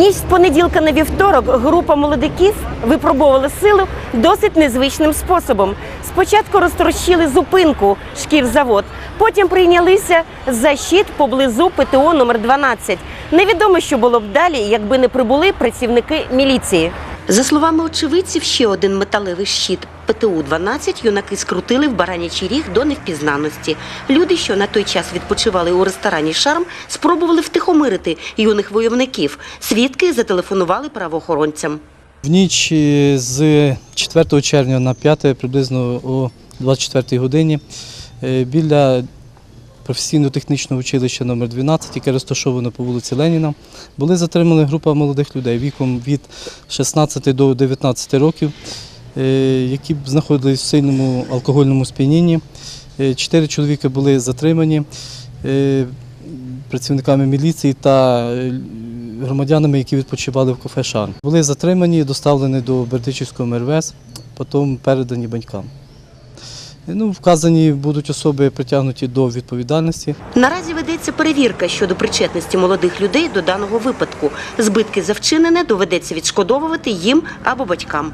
ніч з понеділка на вівторок група молодиків випробовувала силу досить незвичним способом. Спочатку розтрощили зупинку шкірзавод, потім прийнялися за щит поблизу ПТО номер 12. Невідомо, що було б далі, якби не прибули працівники міліції. За словами очевидців, ще один металевий щит ПТУ-12 юнаки скрутили в баранячий ріг до невпізнаності. Люди, що на той час відпочивали у ресторані Шарм, спробували втихомирити юних войовників. Свідки зателефонували правоохоронцям. В ніч е, з 4 червня на 5 приблизно о 24 годині е, біля професійно-технічного училища номер 12 яке розташовано по вулиці Леніна, були затримані група молодих людей віком від 16 до 19 років, е, які знаходились в сильному алкогольному сп'янінні. Е, Чотири чоловіки були затримані е, працівниками міліції та громадянами, які відпочивали в кафе Шарм. Були затримані, доставлені до Бердичівського МРВС, потім передані батькам. Ну, вказані будуть особи притягнуті до відповідальності. Наразі ведеться перевірка щодо причетності молодих людей до даного випадку. Збитки за вчинене доведеться відшкодовувати їм або батькам.